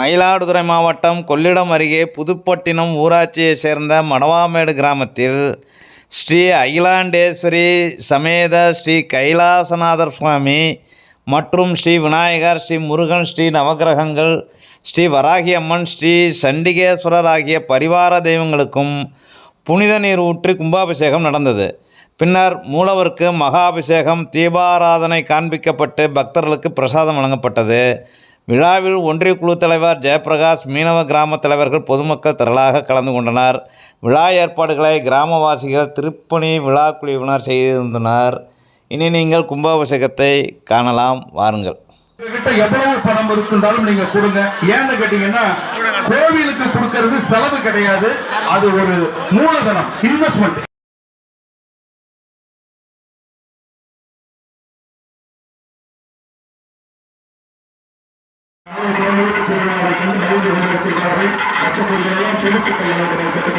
மயிலாடுதுறை மாவட்டம் கொள்ளிடம் அருகே புதுப்பட்டினம் ஊராட்சியைச் சேர்ந்த மடவாமேடு கிராமத்தில் ஸ்ரீ அகிலாண்டேஸ்வரி சமேத ஸ்ரீ கைலாசநாதர் சுவாமி மற்றும் ஸ்ரீ விநாயகர் ஸ்ரீ முருகன் ஸ்ரீ நவக்கிரகங்கள் ஸ்ரீ வராகி அம்மன் ஸ்ரீ சண்டிகேஸ்வரர் ஆகிய பரிவார தெய்வங்களுக்கும் புனித நீர் ஊற்றி கும்பாபிஷேகம் நடந்தது. பின்னர் மூலவருக்கு மகாபிஷேகம் தீபாராதனை காண்பிக்கப்பட்டு பக்தர்களுக்கு பிரசாதம் வழங்கப்பட்டது. விழாவில் ஒன்றிய குழு தலைவர் ஜெயபிரகாஷ் மீனவ கிராம தலைவர்கள் பொதுமக்கள் திரளாக கலந்து கொண்டனர். விழா ஏற்பாடுகளை கிராமவாசிகள் திருப்பணி விழா குழுவினர் செய்திருந்தனர். இனி நீங்கள் கும்பாபிஷேகத்தை காணலாம். வாருங்கள். கிட்ட எவ்வளவு பணம் இருந்தாலும் நீங்க கொடுங்க. ஏன்னு கேட்டீங்கன்னா கோவிலுக்கு கொடுக்கறது செலவு கிடையாது. அது ஒரு மூலதனம் இன்வெஸ்ட்மெண்ட் மற்றவர்கள் எல்லாம் செலுத்து கையாளர்களை பெற்றுக்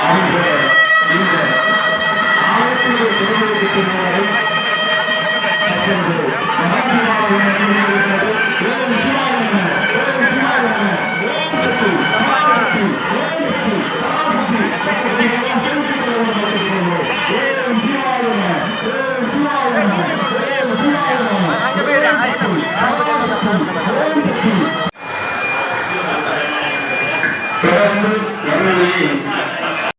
அவர்கள் தொடர்ந்து எம்எல்ஏ